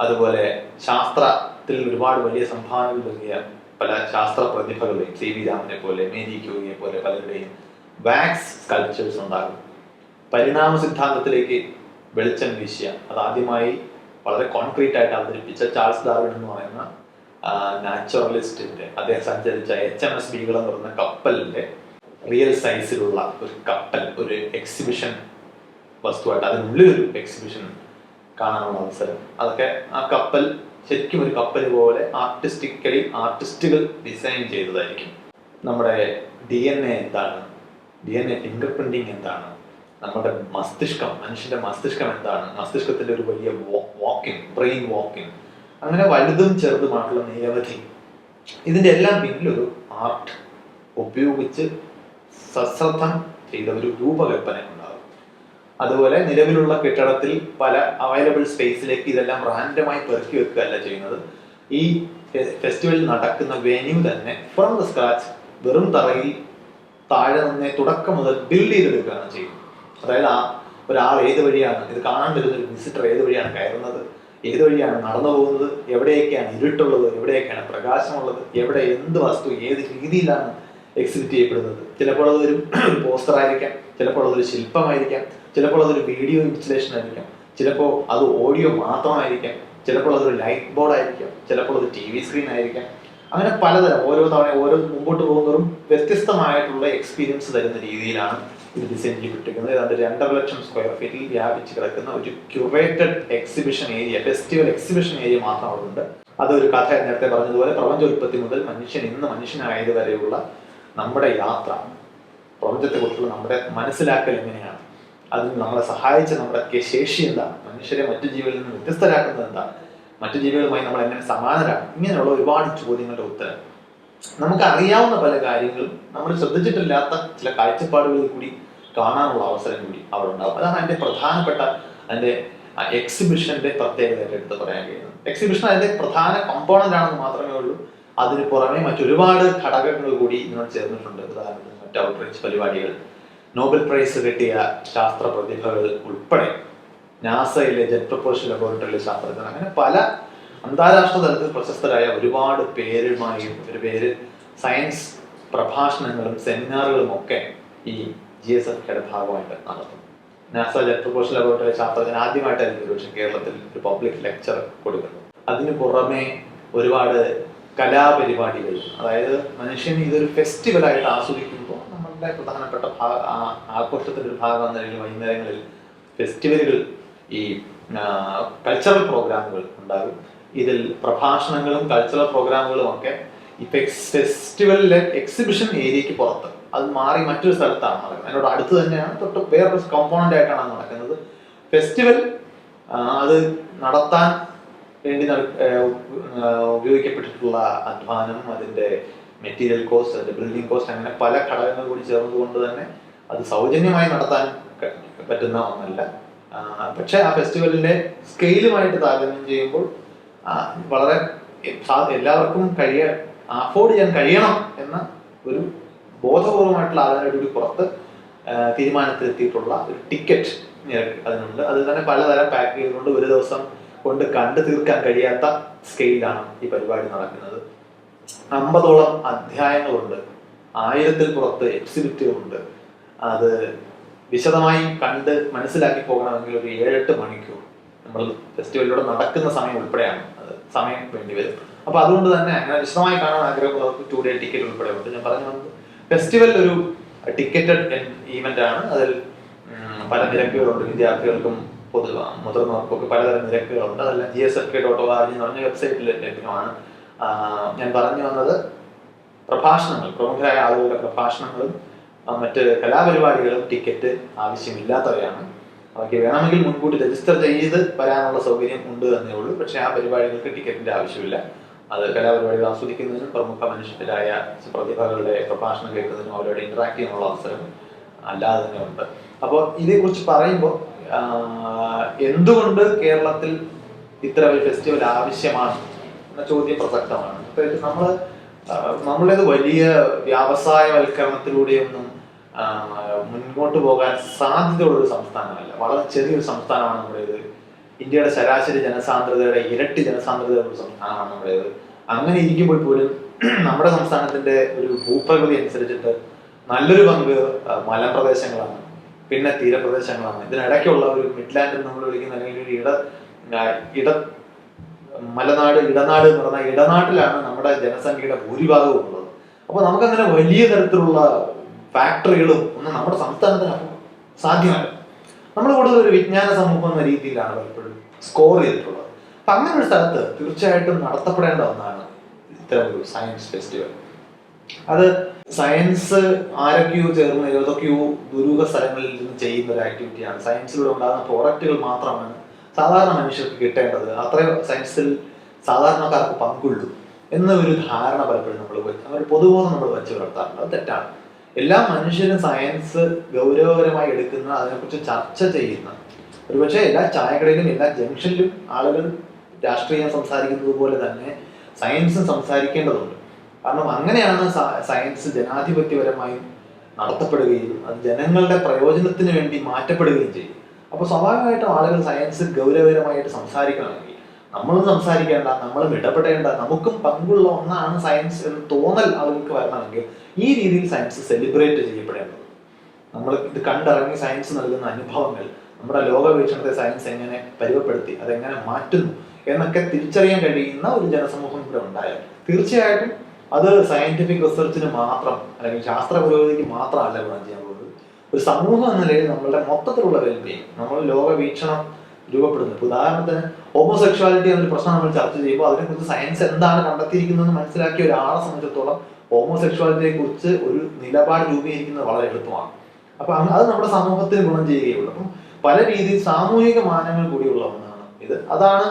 അതുപോലെ ശാസ്ത്രത്തിൽ ഒരുപാട് വലിയ സംഭാവനകൾ നൽകിയ പല ശാസ്ത്ര പ്രതിഭകളെയും സി വി രാമനെ പോലെ മേരി ക്യൂരിയെ പോലെ പലരുടെയും വാക്സ് സ്കൾപ്ചേഴ്സ് ഉണ്ടാകും. പരിണാമ സിദ്ധാന്തത്തിലേക്ക് വെളിച്ചം വീശിയ അതാദ്യമായി വളരെ കോൺക്രീറ്റ് ആയിട്ട് അവതരിപ്പിച്ച ചാൾസ് ഡാർവിൻ എന്ന് പറയുന്ന നാച്ചുറലിസ്റ്റിന്റെ അദ്ദേഹം സഞ്ചരിച്ച എച്ച് എം എസ് ബികൾ എന്ന് പറയുന്ന കപ്പലിന്റെ റിയൽ സൈസിലുള്ള ഒരു കപ്പൽ ഒരു എക്സിബിഷൻ വസ്തുവായിട്ട് അതിനുള്ളിൽ ഒരു എക്സിബിഷൻ കാണാനുള്ള അവസരം. അതൊക്കെ ആ കപ്പൽ ശരിക്കും ഒരു കപ്പൽ പോലെ ആർട്ടിസ്റ്റിക്കലി ആർട്ടിസ്റ്റുകൾ ഡിസൈൻ ചെയ്തതായിരിക്കും. നമ്മുടെ ഡി എൻ എ എന്താണ്? D N A finger printing എന്താണ്? നമ്മുടെ മസ്തിഷ്കം മനുഷ്യന്റെ മസ്തിഷ്കം എന്താണ്? മസ്തിഷ്കത്തിന്റെ ഒരു വലിയ വാക്കിംഗ് ബ്രെയിൻ വാക്കിംഗ് അങ്ങനെ വലുതും ചെറുതുമായിട്ടുള്ള നിരവധി ഇതിന്റെ എല്ലാം പിന്നിലൊരു ആർട്ട് ഉപയോഗിച്ച് സശ്രദ്ധം ചെയ്ത ഒരു രൂപകൽപ്പന ഉണ്ടാകും. അതുപോലെ നിലവിലുള്ള കെട്ടിടത്തിൽ പല അവൈലബിൾ സ്പേസിലേക്ക് ഇതെല്ലാം റാൻഡമായി പെറുക്കി വെക്കുകയല്ല ചെയ്യുന്നത്. ഈ ഫെസ്റ്റിവൽ നടക്കുന്ന വെന്യൂ തന്നെ ഫ്രം ദ സ്ക്രാച്ച് വെറും തറയിൽ താഴെ നിന്ന് തുടക്കം മുതൽ ബിൽഡ് ചെയ്തെടുക്കുകയാണ് ചെയ്യുന്നത്. അതായത് ആ ഒരാൾ ഏത് വഴിയാണ് ഇത് കാണാൻ വരുന്ന ഒരു വിസിറ്റർ ഏത് വഴിയാണ് കയറുന്നത് ഏത് വഴിയാണ് നടന്നു പോകുന്നത് എവിടെയൊക്കെയാണ് ഇരുട്ടുള്ളത് എവിടെയൊക്കെയാണ് പ്രകാശമുള്ളത് എവിടെ എന്ത് വസ്തു ഏത് രീതിയിലാണ് എക്സിബിറ്റ് ചെയ്യപ്പെടുന്നത്. ചിലപ്പോൾ അതൊരു പോസ്റ്റർ ആയിരിക്കാം ചിലപ്പോൾ അതൊരു ശില്പമായിരിക്കാം ചിലപ്പോൾ അതൊരു വീഡിയോ ഇൻസ്റ്റലേഷൻ ആയിരിക്കാം ചിലപ്പോൾ അത് ഓഡിയോ മാത്രമായിരിക്കാം ചിലപ്പോൾ അതൊരു ലൈറ്റ് ബോർഡ് ആയിരിക്കാം ചിലപ്പോൾ അത് ടി വി സ്ക്രീൻ ആയിരിക്കാം. അങ്ങനെ പലതരം ഓരോ തവണ ഓരോ മുമ്പോട്ട് പോകുന്നതും വ്യത്യസ്തമായിട്ടുള്ള എക്സ്പീരിയൻസ് തരുന്ന രീതിയിലാണ് ഇത് ഡിസൈൻ ചെയ്യപ്പെട്ടിരിക്കുന്നത്. ഏതാണ്ട് രണ്ടര ലക്ഷം സ്ക്വയർ ഫീറ്റിൽ വ്യാപിച്ച് കിടക്കുന്ന ഒരു curated exhibition area festival exhibition area മാത്രം അവിടെ ഉണ്ട് അതൊരു കഥ നേരത്തെ പറഞ്ഞതുപോലെ പ്രപഞ്ചോൽപ്പത്തി മുതൽ മനുഷ്യൻ ഇന്ന് മനുഷ്യനായത് വരെയുള്ള നമ്മുടെ യാത്ര പ്രപഞ്ചത്തെ കുറിച്ചുള്ള നമ്മുടെ മനസ്സിലാക്കൽ എങ്ങനെയാണ്? അതിന് നമ്മളെ സഹായിച്ച നമ്മുടെ ശേഷി എന്താണ്? മനുഷ്യരെ മറ്റു ജീവികളിൽ നിന്ന് വ്യത്യസ്തരാക്കുന്നത് എന്താണ്? മറ്റു ജീവികളുമായി നമ്മൾ എങ്ങനെ സമാനരാണ്? ഇങ്ങനെയുള്ള ഒരുപാട് ചോദ്യങ്ങളുടെ ഉത്തരം. നമുക്ക് അറിയാവുന്ന പല കാര്യങ്ങളും നമ്മൾ ശ്രദ്ധിച്ചിട്ടില്ലാത്ത ചില കാഴ്ചപ്പാടുകളിൽ കൂടി കാണാനുള്ള അവസരം കൂടി അവിടെ ഉണ്ടാവും. അതാണ് അതിന്റെ പ്രധാനപ്പെട്ട അതിന്റെ എക്സിബിഷന്റെ പ്രത്യേകതയായിട്ട് എടുത്ത് പറയാൻ കഴിയുന്നത്. എക്സിബിഷൻ അതിന്റെ പ്രധാന കമ്പോണന്റ് ആണെന്ന് മാത്രമേ ഉള്ളൂ. അതിന് പുറമെ മറ്റൊരുപാട് ഘടകങ്ങൾ കൂടി ഇതിനോട് ചേർന്നിട്ടുണ്ട്. ഉദാഹരണത്തിന് മറ്റ് ഔട്ട്റീച്ച് പരിപാടികൾ നോബൽ പ്രൈസ് കിട്ടിയ ശാസ്ത്ര പ്രതിഭകൾ ഉൾപ്പെടെ നാസയിലെ ജെറ്റ് പ്രപ്പോഷൻ ലബോറട്ടറിയിലെ ശാസ്ത്രജ്ഞർ അങ്ങനെ പല അന്താരാഷ്ട്ര തലത്തിൽ പ്രശസ്തരായ ഒരുപാട് പേരുമായും ഒരു പേര് സയൻസ് പ്രഭാഷണങ്ങളും സെമിനാറുകളും ഒക്കെ ഈ ജി എസ് എഫ് കെയുടെ ഭാഗമായിട്ട് നടത്തും. നാസ ജെറ്റ് പ്രപ്പോഷൻ ലബോറട്ടറി ശാസ്ത്രജ്ഞൻ ആദ്യമായിട്ടായിരിക്കും ഒരുപക്ഷെ കേരളത്തിൽ ഒരു പബ്ലിക് ലെക്ചർ കൊടുക്കുന്നത്. അതിന് പുറമെ ഒരുപാട് കലാപരിപാടികൾ. അതായത് മനുഷ്യൻ ഇതൊരു ഫെസ്റ്റിവലായിട്ട് ആസ്വദിക്കുമ്പോൾ നമ്മളുടെ പ്രധാനപ്പെട്ട ഭാഗ ആ- ആഘോഷത്തിന്റെ ഒരു ഭാഗം എന്ന നിലയിൽ വൈകുന്നേരങ്ങളിൽ ഫെസ്റ്റിവലുകൾ ഈ കൾച്ചറൽ പ്രോഗ്രാമുകൾ ഉണ്ടാകും. ഇതിൽ പ്രഭാഷണങ്ങളും കൾച്ചറൽ പ്രോഗ്രാമുകളും ഒക്കെ ഈ ഫെസ്റ്റിവലിലെ എക്സിബിഷൻ ഏരിയക്ക് പുറത്ത്. അത് മാറി മറ്റൊരു സ്ഥലത്താണ് നടക്കുന്നത്. അതിനോട് അടുത്ത് തന്നെയാണ് തൊട്ട് വേറൊരു കോമ്പോണന്റ് ആയിട്ടാണ് നടക്കുന്നത്. ഫെസ്റ്റിവൽ അത് നടത്താൻ വേണ്ടി ഉപയോഗിക്കപ്പെട്ടിട്ടുള്ള അധ്വാനം അതിന്റെ മെറ്റീരിയൽ കോസ്റ്റ് അതിന്റെ ബിൽഡിംഗ് കോസ്റ്റ് അങ്ങനെ പല ഘടകങ്ങൾ കൂടി ചേർന്നുകൊണ്ട് തന്നെ അത് സൗജന്യമായി നടത്താൻ പറ്റുന്ന ഒന്നല്ല. പക്ഷേ ആ ഫെസ്റ്റിവലിന്റെ സ്കെയിലുമായിട്ട് താരതമ്യം ചെയ്യുമ്പോൾ വളരെ എല്ലാവർക്കും കഴിയ അഫോർഡ് ചെയ്യാൻ കഴിയണം എന്ന ഒരു ബോധപൂർവമായിട്ടുള്ള ആളുകളുടെ പുറത്ത് തീരുമാനത്തിലെത്തിയിട്ടുള്ള ഒരു ടിക്കറ്റ് അതിനുണ്ട്. അത് തന്നെ പലതരം പാക്ക് ചെയ്തുകൊണ്ട് ഒരു ദിവസം കൊണ്ട് കണ്ടു തീർക്കാൻ കഴിയാത്ത സ്കെയിലാണ് ഈ പരിപാടി നടക്കുന്നത്. അമ്പതോളം അധ്യായങ്ങളുണ്ട്. ആയിരത്തിൽ പുറത്ത് എക്സിബിറ്റുകളുണ്ട് അത് വിശദമായി കണ്ട് മനസ്സിലാക്കി പോകണമെങ്കിൽ ഒരു ഏഴെട്ട് മണിക്കൂർ നമ്മൾ ഫെസ്റ്റിവലിലൂടെ നടക്കുന്ന സമയം ഉൾപ്പെടെയാണ്. അത് സമയം വേണ്ടി വരും. അപ്പൊ അതുകൊണ്ട് തന്നെ അങ്ങനെ വിശദമായി കാണാൻ ആഗ്രഹമുള്ളവർക്ക് ടു ഡേ ടിക്കറ്റ് ഉൾപ്പെടെ ഉണ്ട് ഞാൻ പറഞ്ഞു വന്നത് ഫെസ്റ്റിവൽ ഒരു ടിക്കറ്റഡ് ഈവന്റ് ആണ്. അതിൽ പല നിരക്കുകളുണ്ട് വിദ്യാർത്ഥികൾക്കും പൊതു മുതിർന്നവർക്കൊക്കെ പലതരം നിരക്കുകളുണ്ട്. അതെല്ലാം G S F K dot O R എന്ന് പറഞ്ഞ വെബ്സൈറ്റിൽ ലഭ്യമാണ്. ഞാൻ പറഞ്ഞു വന്നത് പ്രഭാഷണങ്ങൾ പ്രമുഖരായ ആളുകളുടെ പ്രഭാഷണങ്ങളും മറ്റ് കലാപരിപാടികളും ടിക്കറ്റ് ആവശ്യമില്ലാത്തവയാണ്. അവയ്ക്ക് വേണമെങ്കിൽ മുൻകൂട്ടി രജിസ്റ്റർ ചെയ്ത് വരാനുള്ള സൗകര്യം ഉണ്ട് എന്നേ ഉള്ളൂ. പക്ഷേ ആ പരിപാടികൾക്ക് ടിക്കറ്റിന്റെ ആവശ്യമില്ല. അത് കലാപരിപാടികൾ ആസ്വദിക്കുന്നതിനും പ്രമുഖ മനുഷ്യരായ പ്രതിഭകളുടെ പ്രഭാഷണം കേൾക്കുന്നതിനും അവരോട് ഇന്ററാക്ട് ചെയ്യാനുള്ള അവസരം അല്ലാതെ തന്നെ ഉണ്ട്. അപ്പോൾ ഇതേക്കുറിച്ച് പറയുമ്പോൾ എന്തുകൊണ്ട് കേരളത്തിൽ ഇത്ര ഒരു ഫെസ്റ്റിവൽ ആവശ്യമാണ് എന്ന ചോദ്യം പ്രസക്തമാണ്. പ്രത്യേകിച്ച് നമ്മൾ നമ്മളേത് വലിയ വ്യവസായവൽക്കരണത്തിലൂടെയൊന്നും മുൻപോട്ട് പോകാൻ സാധ്യതയുള്ള ഒരു സംസ്ഥാനമല്ല. വളരെ ചെറിയൊരു സംസ്ഥാനമാണ് നമ്മുടേത്. ഇന്ത്യയുടെ ശരാശരി ജനസാന്ദ്രതയുടെ ഇരട്ടി ജനസാന്ദ്രതയുള്ള സംസ്ഥാനമാണ് നമ്മുടേത്. അങ്ങനെ ഇരിക്കുമ്പോൾ പോലും നമ്മുടെ സംസ്ഥാനത്തിന്റെ ഒരു ഭൂപ്രകൃതി അനുസരിച്ചിട്ട് നല്ലൊരു പങ്ക് മലപ്രദേശങ്ങളാണ് പിന്നെ തീരപ്രദേശങ്ങളാണ്. ഇതിനിടയ്ക്കുള്ള ഒരു മിഡ്ലാൻഡ് നമ്മൾ വിളിക്കുന്ന അല്ലെങ്കിൽ ഒരു ഇട ഇട മലനാട് ഇടനാട് എന്ന് പറഞ്ഞാൽ ഇടനാട്ടിലാണ് നമ്മുടെ ജനസംഖ്യയുടെ ഭൂരിഭാഗവും ഉള്ളത്. അപ്പൊ നമുക്കങ്ങനെ വലിയ തരത്തിലുള്ള ഫാക്ടറികളും ഒന്നും നമ്മുടെ സംസ്ഥാനത്തിന് സാധ്യമല്ല. നമ്മൾ കൂടുതൽ ഒരു വിജ്ഞാന സമൂഹം എന്ന രീതിയിലാണ് പലപ്പോഴും സ്കോർ ചെയ്തിട്ടുള്ളത്. അപ്പൊ അങ്ങനെ ഒരു സ്ഥലത്ത് തീർച്ചയായിട്ടും നടത്തപ്പെടേണ്ട ഒന്നാണ് ഇത്തരം ഒരു സയൻസ് ഫെസ്റ്റിവൽ അത് സയൻസ് ആരൊക്കെയോ ചേർന്ന് ഏതൊക്കെയോ ദുരൂഹ സ്ഥലങ്ങളിൽ നിന്ന് ചെയ്യുന്ന ഒരു ആക്ടിവിറ്റിയാണ് സയൻസിലൂടെ ഉണ്ടാകുന്ന പ്രോഡക്റ്റുകൾ മാത്രമാണ് സാധാരണ മനുഷ്യർക്ക് കിട്ടേണ്ടത്. അത്രയും സയൻസിൽ സാധാരണക്കാർക്ക് പങ്കുള്ളൂ എന്ന ഒരു ധാരണ പലപ്പോഴും നമ്മൾ ഒരു പൊതുബോധം നമ്മൾ വെച്ച് പുലർത്താറുണ്ട് അത് തെറ്റാണ്. എല്ലാ മനുഷ്യരും സയൻസ് ഗൗരവകരമായി എടുക്കുന്ന അതിനെക്കുറിച്ച് ചർച്ച ചെയ്യുന്ന ഒരുപക്ഷെ എല്ലാ ചായക്കടയിലും എല്ലാ ജംഗ്ഷനിലും ആളുകൾ രാഷ്ട്രീയം സംസാരിക്കുന്നത് പോലെ തന്നെ സയൻസും സംസാരിക്കേണ്ടതുണ്ട്. കാരണം അങ്ങനെയാണ് സയൻസ് ജനാധിപത്യപരമായി നടത്തപ്പെടുകയും അത് ജനങ്ങളുടെ പ്രയോജനത്തിന് വേണ്ടി മാറ്റപ്പെടുകയും ചെയ്യും. അപ്പോൾ സ്വാഭാവികമായിട്ടും ആളുകൾ സയൻസ് ഗൗരവകരമായിട്ട് സംസാരിക്കണമെങ്കിൽ നമ്മളും സംസാരിക്കേണ്ട നമ്മളും ഇടപെടേണ്ട നമുക്കും പങ്കുള്ള ഒന്നാണ് സയൻസ് എന്ന് തോന്നൽ ആളുകൾക്ക് വരണമെങ്കിൽ ഈ രീതിയിൽ സയൻസ് സെലിബ്രേറ്റ് ചെയ്യപ്പെടേണ്ടത്. നമ്മൾ ഇത് കണ്ടിറങ്ങി സയൻസ് നൽകുന്ന അനുഭവങ്ങൾ നമ്മുടെ ലോകവീക്ഷണത്തെ സയൻസ് എങ്ങനെ പരുവപ്പെടുത്തി അതെങ്ങനെ മാറ്റുന്നു എന്നൊക്കെ തിരിച്ചറിയാൻ കഴിയുന്ന ഒരു ജനസമൂഹം ഇവിടെ ഉണ്ടായാൽ തീർച്ചയായിട്ടും അത് സയന്റിഫിക് റിസർച്ചിന് മാത്രം അല്ലെങ്കിൽ ശാസ്ത്ര പുരോഗതിക്ക് മാത്രമല്ല ഗുണം ചെയ്യാൻ പോകുന്നത്. ഒരു സമൂഹം എന്ന നിലയിൽ നമ്മളുടെ മൊത്തത്തിലുള്ള വെൽബീങ് നമ്മൾ ലോകവീക്ഷണം രൂപപ്പെടുന്നു രൂപപ്പെടുന്നത്. ഉദാഹരണത്തിന് ഹോമോസെക്ഷുവാലിറ്റി എന്നൊരു പ്രശ്നം നമ്മൾ ചർച്ച ചെയ്യുമ്പോൾ അതിനെക്കുറിച്ച് സയൻസ് എന്താണ് കണ്ടെത്തിയിരിക്കുന്നതെന്ന് മനസ്സിലാക്കിയ ഒരാളെ സംബന്ധിച്ചിടത്തോളം ഹോമോസെക്ഷുവാലിറ്റിയെ കുറിച്ച് ഒരു നിലപാട് രൂപീകരിക്കുന്നത് വളരെ എളുപ്പമാണ്. അപ്പൊ അത് നമ്മുടെ സമൂഹത്തിന് ഗുണം ചെയ്യുകയുള്ളൂ. അപ്പം പല രീതിയിൽ സാമൂഹിക മാനങ്ങൾ കൂടിയുള്ള ഒന്നാണ് ഇത്. അതാണ്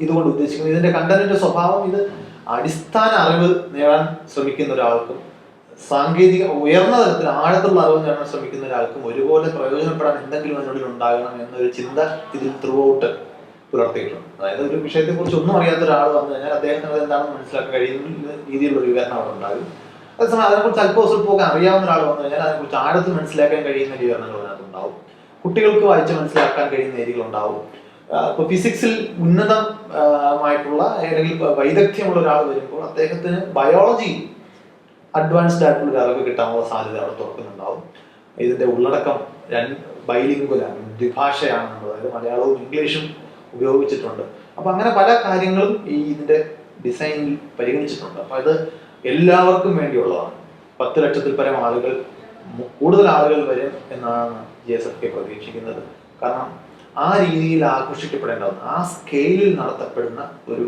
ഇതുകൊണ്ട് ഉദ്ദേശിക്കുന്നത്. ഇതിന്റെ കണ്ടന്റിന്റെ സ്വഭാവം ഇത് അടിസ്ഥാന അറിവ് നേടാൻ ശ്രമിക്കുന്ന ഒരാൾക്കും സാങ്കേതിക ഉയർന്ന തലത്തിൽ ആഴത്തുള്ള അറിവ് നേടാൻ ശ്രമിക്കുന്ന ഒരാൾക്കും ഒരുപോലെ പ്രയോജനപ്പെടാൻ എന്തെങ്കിലും അതിനുള്ളിൽ ഉണ്ടാകണം എന്നൊരു ചിന്ത ഇതിൽ ത്രൂഔട്ട് പുലർത്തിയിട്ടുണ്ട്. അതായത് ഒരു വിഷയത്തെ കുറിച്ച് ഒന്നും അറിയാത്ത ഒരാൾ വന്നു കഴിഞ്ഞാൽ അദ്ദേഹത്തിന് അത് എന്താണെന്ന് മനസ്സിലാക്കാൻ കഴിയുന്ന രീതിയിലുള്ള ഒരു വിവരണം അവിടെ ഉണ്ടാകും. അതേസമയം അതിനെക്കുറിച്ച് അല്പം പോകാൻ അറിയാവുന്ന ഒരാൾ വന്നു കഴിഞ്ഞാൽ അതിനെക്കുറിച്ച് ആഴത്തിൽ മനസ്സിലാക്കാൻ കഴിയുന്ന വിവരണങ്ങൾ അതിനകത്ത് ഉണ്ടാവും. കുട്ടികൾക്ക് വായിച്ച് മനസ്സിലാക്കാൻ കഴിയുന്ന രീതികൾ ഉണ്ടാവും. ഇപ്പൊ ഫിസിക്സിൽ ഉന്നതമായിട്ടുള്ള അല്ലെങ്കിൽ വൈദഗ്ധ്യമുള്ള ഒരാൾ വരുമ്പോൾ അദ്ദേഹത്തിന് ബയോളജി അഡ്വാൻസ്ഡ് ആയിട്ടുള്ള ഒരു അറിവ് കിട്ടാനുള്ള സാധ്യത അവിടെ തുറക്കുന്നുണ്ടാവും. ഇതിന്റെ ഉള്ളടക്കം രണ്ട് ബൈലിംഗുലാണ് ദ്വിഭാഷയാണ് അതായത് മലയാളവും ഇംഗ്ലീഷും ഉപയോഗിച്ചിട്ടുണ്ട്. അപ്പൊ അങ്ങനെ പല കാര്യങ്ങളും ഈ ഇതിന്റെ ഡിസൈനിൽ പരിഗണിച്ചിട്ടുണ്ട്. അപ്പൊ ഇത് എല്ലാവർക്കും വേണ്ടിയുള്ളതാണ്. പത്ത് ലക്ഷത്തിൽ പരം ആളുകൾ കൂടുതൽ ആളുകൾ വരും എന്നാണ് ജി എസ് എഫ് കെ പ്രതീക്ഷിക്കുന്നത്. കാരണം ആ രീതിയിൽ ആഘോഷിക്കപ്പെടേണ്ടതാണ്. ആ സ്കെയിലിൽ നടത്തപ്പെടുന്ന ഒരു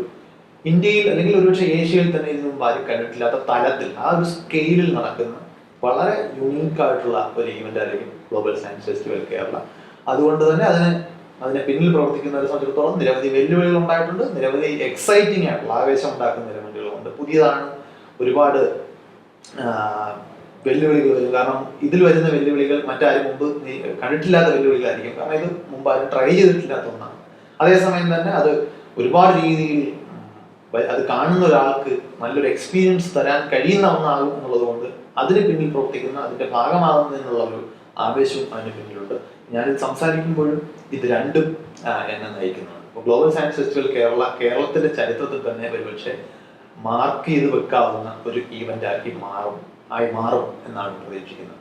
ഇന്ത്യയിൽ അല്ലെങ്കിൽ ഒരുപക്ഷെ ഏഷ്യയിൽ തന്നെ ഇതിനു മുമ്പ് ആരും കണ്ടിട്ടില്ലാത്ത തലത്തിൽ ആ ഒരു സ്കെയിലിൽ നടക്കുന്ന വളരെ യുണീക്ക് ആയിട്ടുള്ള ഒരു ഈവെന്റ് ആയിരിക്കും ഗ്ലോബൽ സയൻസ് ഫെസ്റ്റിവൽ കേരള. അതുകൊണ്ട് തന്നെ അതിന് അതിനെ പിന്നിൽ പ്രവർത്തിക്കുന്നവരെ സംബന്ധിച്ചിടത്തോളം നിരവധി വെല്ലുവിളികൾ ഉണ്ടായിട്ടുണ്ട്. നിരവധി എക്സൈറ്റിംഗ് ആയിട്ടുള്ള ആവേശം ഉണ്ടാക്കുന്ന എലമെന്റുകളുണ്ട് പുതിയതാണ് ഒരുപാട് വെല്ലുവിളികൾ വരും കാരണം ഇതിൽ വരുന്ന വെല്ലുവിളികൾ മറ്റാരും മുമ്പ് കണ്ടിട്ടില്ലാത്ത വെല്ലുവിളികളായിരിക്കും. കാരണം ഇത് മുമ്പ് ആരും ട്രൈ ചെയ്തിട്ടില്ലാത്ത ഒന്നാണ്. അതേസമയം തന്നെ അത് ഒരുപാട് രീതിയിൽ അത് കാണുന്ന ഒരാൾക്ക് നല്ലൊരു എക്സ്പീരിയൻസ് തരാൻ കഴിയുന്ന ഒന്നാകും എന്നുള്ളത് കൊണ്ട് അതിന് പിന്നിൽ പ്രവർത്തിക്കുന്ന അതിന്റെ ഭാഗമാകുന്നതിനുള്ള ഒരു ആവേശവും അതിന് പിന്നിലുണ്ട്. ഞാനിത് സംസാരിക്കുമ്പോഴും ഇത് രണ്ടും എന്നെ നയിക്കുന്നതാണ് ഇപ്പോൾ ഗ്ലോബൽ സയൻസ് ഫെസ്റ്റിവൽ കേരള കേരളത്തിന്റെ ചരിത്രത്തിൽ തന്നെ ഒരുപക്ഷെ മാർക്ക് ചെയ്ത് വെക്കാവുന്ന ഒരു ഈവന്റ് ആക്കി മാറും. ആയി മാറും എന്നാണ് പ്രതീക്ഷിക്കുന്നത്.